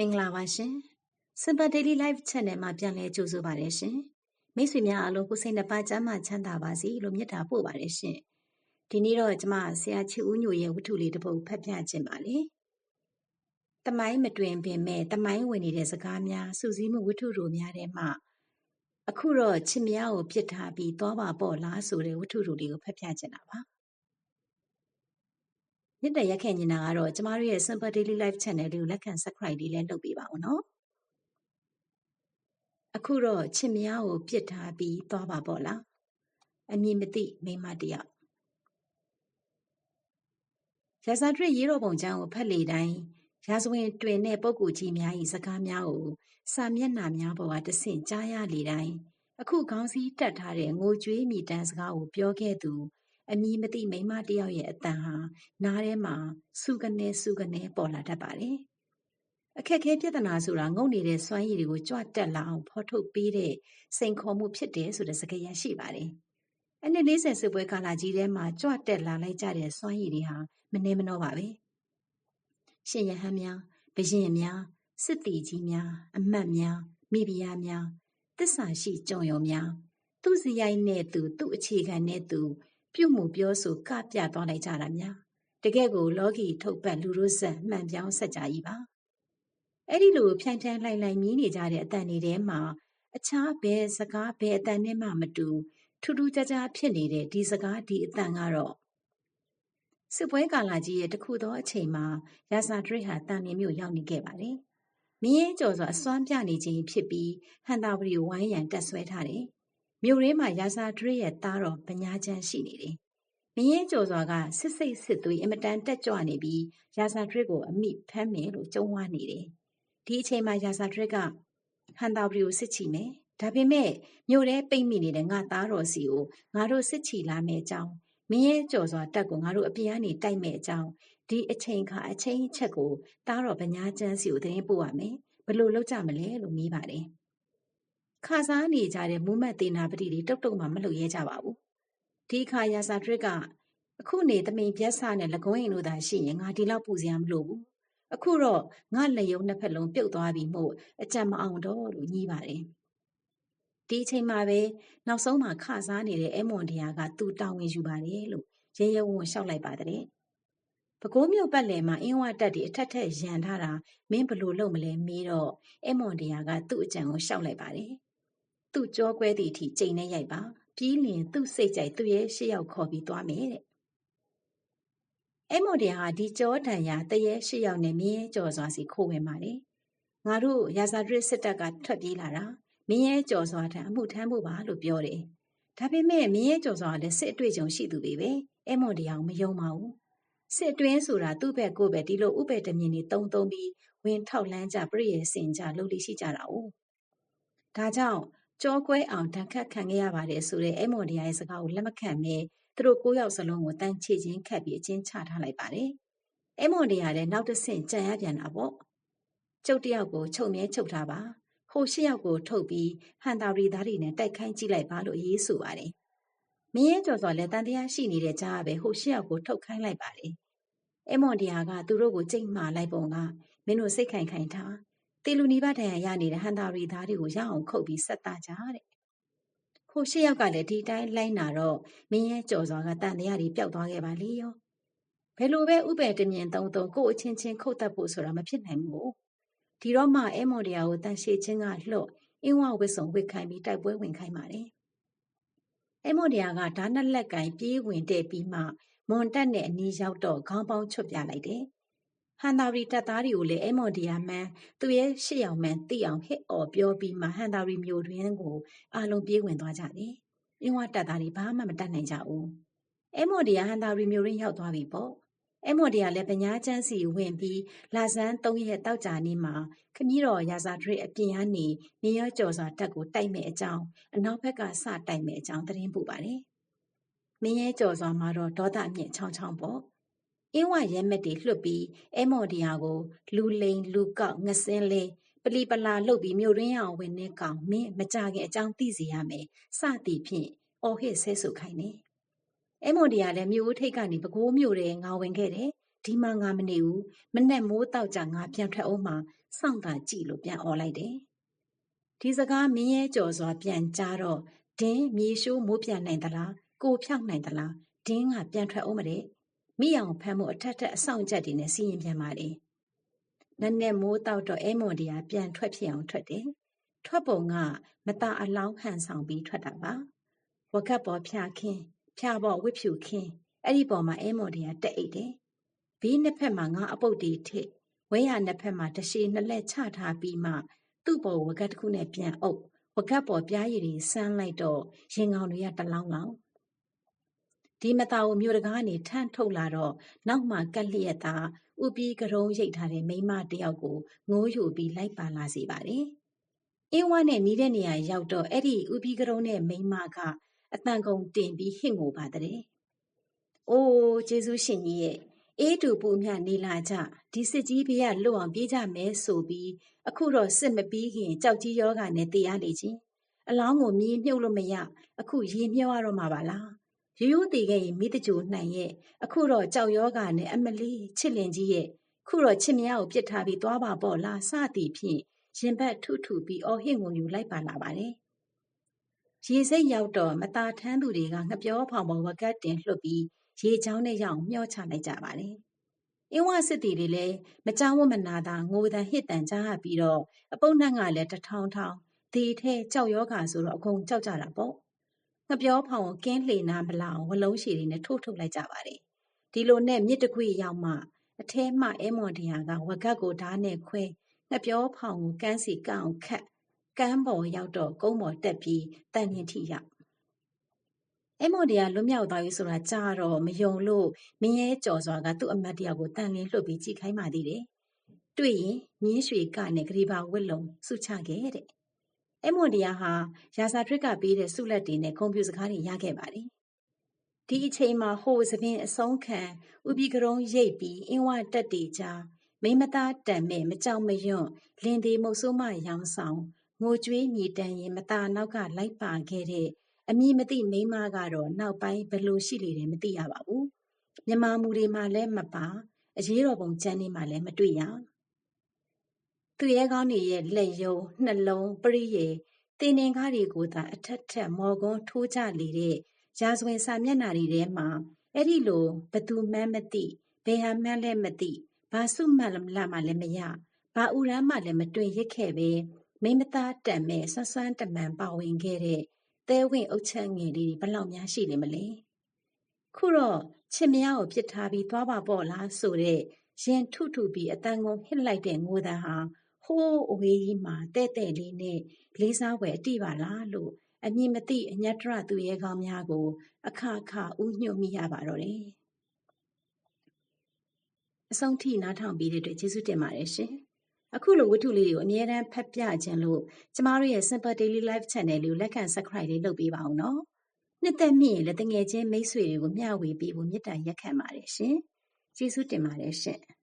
မင်္ဂလာပါရှင်။ Simple Daily Life Channel မှာပြန်လည်ကြိုဆိုပါရရှင်။မိတ်ဆွေများအားလုံးကိုစိတ်နှပါကျမ်းမှချမ်းသာပါစေလို့မြတ်တာပို့ပါရရှင်။ဒီနေ့တော့ကျမဆရာချီဦးညိုရဲ့ဝတ္ထုလေးတစ်ပုဒ်ဖတ်ပြခြင်းပါလေ။တမိုင်းမတွင်ပင်မဲ့တမိုင်းဝင်နေတဲ့စကားများစူးစီးမှုဝတ္ထုတို့များထဲမှာအခုတော့ချစ်မယားကိုပြစ်ထားပြီးသွားပါပေါ့လားဆိုတဲ့ဝတ္ထုတို့လေးကိုဖတ်ပြခြင်းတာပါ။ မြစ်တရက်ခဲ့နေတာကတော့ကျမတို့ရဲ့ Simple Daily Life Channel လေးကိုလက်ခံ Subscribe လေးလည်းလုပ်ပေးပါဦးနော်အခုတော့ချစ်မယားကိုပြစ်ထားပြီးသွားပါပေါ့လားအမည်မသိမိန်းမတယောက်ရာဇာထရရေးတော်ပုံကျမ်းကိုဖတ်လေတိုင်းရာဇဝင်တွင်တဲ့ပုဂ္ဂိုလ်ကြီးများ၏စကားများကိုစာမျက်နှာများပေါ်ကတဆင့်ကြားရလေတိုင်းအခုခေါင်းစည်းတက်ထားတဲ့ငိုကြွေးမိတန်းစကားကိုပြောခဲ့သူ အမည်မသိမိန်းမတယောက်ရဲ့အတန်ဟာနားထဲမှာစုကနေစုကနေပေါ်လာတတ်ပါတယ်။အခက်ခဲပြဿနာဆိုတာငုံနေတဲ့စွမ်းရည်တွေကိုကြွတက်လာအောင်ဖော်ထုတ်ပေးတဲ့စိန်ခေါ်မှုဖြစ်တယ်ဆိုတဲ့စကားရရှိပါတယ်။အနှစ်40စစ်ပွဲကာလကြီးထဲမှာကြွတက်လာလိုက်ကြတဲ့စွမ်းရည်တွေဟာမနှဲမနှောပါပဲ။ရှင်ရဟန်းများဘရင်များစစ်တီကြီးများအမတ်များမိဖုရားများတစ္ဆာရှိကြုံရုံများသူစရိုက်နဲ့သူသူ့အခြေခံနဲ့သူ ပြုမှုပြောဆိုကပြသွားလိုက်ကြတာများတကယ့်ကိုလောကီထုတ်ပတ်လူတို့ဆက်မှန်ပြောင်းဆက်ကြကြီးပါအဲ့ဒီလိုဖြန့်ဖြန့်လိုက်လိုက်မြည်နေကြတဲ့အတန်တွေထဲမှာအခြားဘယ်စကားဘယ်အတန်နဲ့မှမတူထူးထူးခြားခြားဖြစ်နေတဲ့ဒီစကားဒီအတန်ကတော့စစ်ပွဲကာလကြီးရဲ့တခုသောအချိန်မှာရာဇာဒရိဟာတန်မြမြို့ရောက်နေခဲ့ပါတယ်။မင်းရဲ့ကြော်စွာအစွမ်းပြနေခြင်းဖြစ်ပြီးဟန်တာဝရီကိုဝိုင်းရန်တက်ဆွဲထားတယ် မြို့ရင်းမှာရာဇာဒရစ်ရဲ့သားတော်ဗညာချမ်းရှိနေတယ်။မင်းရဲ့ကျော်စွာကစစ်စိတ်စစ်သွေးအမတန်တက်ကြွနေပြီးရာဇာဒရစ်ကိုအမိဖမ်းမယ်လို့ကြုံဝါနေတယ်။ဒီအချိန်မှာရာဇာဒရစ်ကဟန်တာဘရီကိုစစ်ချီမယ်။ဒါပေမဲ့မြို့ထဲပိတ်မိနေတဲ့ငါသားတော်စီကိုငါတို့စစ်ချီလာမယ်အကြောင်းမင်းရဲ့ကြော်စွာတက်ကိုငါတို့အပြင်းကနေတိုက်မယ်အကြောင်းဒီအချိန်ခါအချိန်ချက်ကိုသားတော်ဗညာချမ်းစီကိုသတင်းပို့ရမယ်။ဘလို့လောက်ကြမလဲလို့မေးပါတယ်။ ခါစားနေကြတဲ့မူးမတ်သေးနာပတိတွေတုတ်တုတ်မှမလှုပ်ရဲကြပါဘူးဒီခါရာဇာဒရစ်ကအခုနေတမိန်ပြက်ဆနဲ့လကုံးရင်တို့သာရှိရင်ငါဒီလောက်ပူစရာမလိုဘူးအခုတော့ငါလက်ယုံနှစ်ဖက်လုံးပြုတ်သွားပြီမို့အကြံမအောင်တော့လို့ညှိပါတယ်ဒီအချိန်မှာပဲနောက်ဆုံးမှာခစားနေတဲ့အဲမွန်တရားကသူ့တောင်းဝင်ယူပါတယ်လို့ရဲရဲဝံ့လျှောက်လိုက်ပါတယ်။ပကိုးမြို့ပတ်လည်မှာအင်းဝတက်တွေအထက်ထက်ရန်ထားတာမင်းဘလို့လုပ်မလဲမေးတော့အဲမွန်တရားကသူ့အကြံကိုလျှောက်လိုက်ပါတယ် သူ့ကြောကွဲသည့်အထိချိန်နဲ့ရိုက်ပါပြီးလျင်သူ့စိတ်ကြိုက်သူ့ရဲ့ရှေ့ရောက်ခေါ်ပြီးသွားမယ်တဲ့အဲ့မော်ဒီဟာဒီကြောတန်ရာတရေရှေ့ရောက်နေမြင်းကြော်စွာစီခိုးဝင်ပါတယ်ငါတို့ရာဇာဒရစ်စစ်တပ်ကထွက်ပြေးလာတာမင်းရဲ့ကြော်စွာထံအမှုထမ်းဖို့ပါလို့ပြောတယ်ဒါပေမဲ့မင်းရဲ့ကြော်စွာကလည်းစစ်အတွေ့အကြုံရှိသူတွေပဲအဲ့မော်ဒီဟာကိုမယုံပါဘူးစစ်တွင်းဆိုတာသူ့ဘက်ကိုပဲဒီလိုဥပေတမြင်နေတုံတုံပြီးဝင်ထောက်လန်းကြပြည့်ရဲ့စင်ကြလှုပ်လိရှိကြတာ哦ဒါကြောင့် ကြောကွဲအောင်ဒဏ်ခတ်ခံခဲ့ရပါတယ်ဆိုတဲ့အဲမော်ဒီယာရဲ့စကားကိုလက်မခံဘဲသူတို့ကိုးယောက်စလုံးကိုတန်းချေချင်းခတ်ပြီးအချင်းချထားလိုက်ပါတယ်။အဲမော်ဒီယာလည်းနောက်တစ်ဆင့်ကြံရပြန်တာပေါ့။ကျုပ်တယောက်ကိုချုပ်မြဲချုပ်ထားပါ။ဟိုရှစ်ယောက်ကိုထုတ်ပြီးဟန်တာရီသားတွေနဲ့တိုက်ခိုင်းကြည့်လိုက်ပါလို့ရေးဆိုပါတယ်။မင်းရဲ့ကြော်စော်လည်းတန်တရားရှိနေတဲ့ကြားပဲဟိုရှစ်ယောက်ကိုထုတ်ခိုင်းလိုက်ပါတယ်။အဲမော်ဒီယာကသူတို့ကိုကြိတ်မှားလိုက်ပုံကမင်းတို့စိတ်ခိုင်ခိုင်ထား တေလူနီးပါးဒဏ်ရာရနေတဲ့ဟန်တာရီသားတွေကိုရအောင်ခုတ်ပြီးဆက်သားကြတဲ့။ခိုရှစ်ယောက်ကလည်းဒီတိုင်းလိုက်နာတော့မင်းရဲ့ကြော်စွာကတန်တရားတွေပျောက်သွားခဲ့ပါလေရော။ဘယ်လိုပဲဥပယ်တမြင်သုံးသုံးကို့အချင်းချင်းခုတ်တက်ဖို့ဆိုတာမဖြစ်နိုင်ဘူး။ဒီတော့မှအဲမွန်တရာကိုတန်ရှေချင်းကလှော့အင်းဝဝစ်စုံဝစ်ခိုင်းပြီးတိုက်ပွဲဝင်ခိုင်းပါတယ်။အဲမွန်တရာကဓာတ်နှစ်လက်ကင်ပြေးဝင်တဲ့ပြီးမှမွန်တက်နဲ့အနီးရောက်တော့ခေါင်းပေါင်းချွတ်ပြလိုက်တယ် ဟန်တာရီတပ်သားတွေကိုလည်းအဲမော်ဒီယာမန်သူရဲ့ရှစ်ယောက်မန်သိအောင်ဟစ်အော်ပြောပြီးမှဟန်တာရီမျိုးတွင်ကိုအလုံးပြေးဝင်သွားကြတယ်။အင်းဝတပ်သားတွေဘာမှမတတ်နိုင်ကြဘူး။အဲမော်ဒီယာဟန်တာရီမျိုးရင်းရောက်သွားပြီပေါ့။အဲမော်ဒီယာလည်းပညာချမ်းစီဝင်ပြီးလာဇန်၃ရက်တောက်ကြနေမှာခမည်းတော်ရာဇာဒရိအပြင်ကနေမြေရောကျော်စွာတက်ကိုတိုက်မဲ့အကြောင်းအနောက်ဘက်ကစတိုက်မဲ့အကြောင်းသတင်းပို့ပါတယ်။မင်းရဲ့ကျော်စွာမှာတော့ဒေါသအမျက်ချောင်းချောင်းပေါ့။ အင်းဝရဲမက်တွေလွှတ်ပြီးအဲမော်ဒီယာကို လူလိန်လူကောက်ငစင်းလေးပလီပလာလှုပ်ပြီးမြို့ရင်းအောင်ဝင်နေကောင်မင်းမကြခင်အကြောင်းသိစီရမယ်စသည်ဖြင့်အော်ဟစ်ဆဲဆိုခိုင်းနေအဲမော်ဒီယာလည်းမြို့ထိတ်ကနေပကိုးမြို့တဲ့ငါဝင်ခဲ့တယ်ဒီမှာငါမနေဘူးမနဲ့မိုးတောက်ကြငါပြန်ထွက်အောင်မှစောင့်တာကြည့်လို့ပြန်អော်လိုက်တယ်ဒီစကားမင်းရဲကြော်စွာပြန်ကြားတော့ဒင်းမြေရှိုးမိုးပြန်နိုင်သလားကိုဖြောက်နိုင်သလားဒင်းကပြန်ထွက်အောင်မတဲ့ မိအောင်ဖမ်းမှုအထက်ထက်အဆောင်ချက်တွေနဲ့စီရင်ပြန်ပါလေနက်နဲ့မိုးတောက်တော့အဲမွန်တရားပြန်ထွက်ဖြစ်အောင်ထွက်တယ်ထွက်ပုံကမตาအလောင်းဟန်ဆောင်ပြီးထွက်တာပါဝကပ်ပေါ်ဖြာခင်းဖြာပေါ်ဝစ်ဖြူခင်းအဲ့ဒီပေါ်မှာအဲမွန်တရားတက်အိတ်တယ်ဘေးနှစ်ဖက်မှာငါအပုတ်တီထစ်ဝဲရနှစ်ဖက်မှာတရှိနှစ်လက်ချထားပြီးမှသူ့ပေါ်ဝကတ်တစ်ခုနဲ့ပြန်အုပ်ဝကတ်ပေါ်ပြားရည်တွေဆန်းလိုက်တော့ရင်ကောင်တွေကတလောင်းလောင်း ဒီမသားကိုမြို့တကားကနေထန့်ထုတ်လာတော့နောက်မှကက်လျက်သာဥပီးကရုံးရိတ်ထားတဲ့မိန်းမတယောက်ကိုငိုးယူပြီးလိုက်ပါလာစေပါတယ်။အင်းဝါနဲ့နေတဲ့နေရာရောက်တော့အဲ့ဒီဥပီးကရုံးနဲ့မိန်းမကအတန်ကုန်တင်ပြီးဟစ်ငိုပါတဲ့။အိုးကျေးဇူးရှင်ကြီးရဲ့အေးတူပူမြနေလာကြဒီစစ်ကြီးဘေးကလွတ်အောင်ပြေးကြမယ်ဆိုပြီးအခုတော့စစ်မပြီးခင်ကြောက်ကြီးယောဂနဲ့တရားလေချင်းအလောင်းကိုမြင်းမြုပ်လို့မရအခုရေမြုပ်ရတော့မှာပါလား ရိုးရိုးတည်ခဲ့ရင်မိတကြိုနှံရဲ့အခုတော့ကြောက်ယောဂနဲ့အမလီချစ်လင်ကြီးရဲ့ခုတော့ချစ်မရကိုပြစ်ထားပြီးသွားပါပေါ့လားစသည်ဖြင့်ရင်ဘတ်ထုထုပြီးအော်ဟစ်ငုံယူလိုက်ပါလာပါတယ်ရေစိတ်ရောက်တော့မตาထမ်းသူတွေကငပြောဖောင်ပေါ်ဝကတ်တင်လှုပ်ပြီးရေချောင်းနဲ့ရောက်မျောချလိုက်ကြပါတယ်။အင်းဝစစ်တီတွေလည်းမကြောက်ဝမနာတာငိုတန်ဟစ်တန်ကြားရပြီးတော့အပုပ်နှံ့ကလည်းတထောင်ထောင်ဒီထဲကြောက်ရောဂါဆိုတော့အကုန်ကြောက်ကြတာပေါ့။ ငပြောဖောင်ကင်းလှေနာမလောင်ဝလုံးရှည်တွေနဲ့ထိုးထုတ်လိုက်ကြပါတယ်။ဒီလိုနဲ့မြစ်တခွေရောက်မှအထဲမှအဲမွန်တရားကဝကတ်ကိုဓားနဲ့ခွဲငပြောဖောင်ကိုကန်းစီကအောင်ခတ်ကမ်းပေါ်ရောက်တော့ကုန်းပေါ်တက်ပြီးတန်ရင်ထိရောက်အဲ့မော်ဒီကလွတ်မြောက်သွားပြီဆိုတာကြားတော့မယုံလို့မင်းရဲကြော်စွာကသူ့အမတ်တယောက်ကိုတန်လင်းလှုပ်ပြီးကြည့်ခိုင်းပါသေးတယ်။တွေ့ရင်မြင်းရွှေကနဲ့ဂရီဘာဝစ်လုံးစုချခဲ့တဲ့။ အဲ့မော်ဒီယာဟာရာဇာထရစ်ကပေးတဲ့ဆုလက်တွေနဲ့ကွန်ပျူတာစကားတွေရခဲ့ပါတယ်။ဒီအချိန်မှာဟိုသပင်အဆုံးခံဥပိကရုံးရိပ်ပြီးအင်းဝတက်တေကြားမိမသားတန်မဲ့မကြောက်မရွံ့လင်သေးမုတ်ဆိုးမရောင်ဆောင်ငိုကြွေးမြည်တမ်းရင်မသားနောက်ကလိုက်ပါခဲ့တဲ့အမည်မသိမိန်းမကတော့နောက်ပိုင်းဘယ်လိုရှိလေတယ်မသိရပါဘူး။မြန်မာမူတွေမှာလည်းမပါအရေးတော်ပုံကျမ်းတွေမှာလည်းမတွေ့ရ။ သူရဲကောင်းတွေရဲ့လက်ယုံနှလုံးပရိယေတင်နေကားတွေကိုသာအထက်ထက်မော်ကွန်းထိုးကြလေတဲ့ရာဇဝင်စာမျက်နှာတွေထဲမှာအဲ့ဒီလိုဘသူမှန်းမသိဘယ်ဟာမှန်းလည်းမသိဘာစုမှတ်လမှလည်းမရဘာဥရမ်းမှလည်းမတွင်ရစ်ခဲ့ပဲမိမသားတန်မဲ့ဆွမ်းဆွမ်းတမန်ပါဝင်ခဲ့တဲ့သဲဝင်အုပ်ချက်ငယ်လေးတွေဘလောက်များရှိလိမ့်မလဲခုတော့ချစ်မရကိုပြစ်ထားပြီးသွားပါပေါ့လားဆိုတဲ့ရင်ထုထုပြီးအတန်ကုန်ဟစ်လိုက်တဲ့ငိုတန်းဟာ ဟိုးအဝေးကြီးမှာတဲ့တဲ့လေးနဲ့လေးစားွယ်အတိပါလားလို့အမြင်မသိအညတရသူရဲကောင်းများကို အခအခဥညွတ်မိရပါတော့တယ်အဆုံးထိနားထောင်ပြီးတဲ့အတွက်ကျေးဇူးတင်ပါတယ်ရှင်အခုလိုဝတ္ထုလေးတွေကိုအမြဲတမ်းဖတ်ပြခြင်းလို့ကျမတို့ရဲ့ Simple Daily Life Channel လေးကိုလက်ခံ Subscribe လေးလုပ်ပေးပါအောင်နော်။နှစ်သက်မြင့်ရင်လည်းတငယ်ချင်းမိတ်ဆွေတွေကိုမျှဝေပေးဖို့မေတ္တာရက်ခံပါတယ်ရှင်။ကျေးဇူးတင်ပါတယ်ရှင်။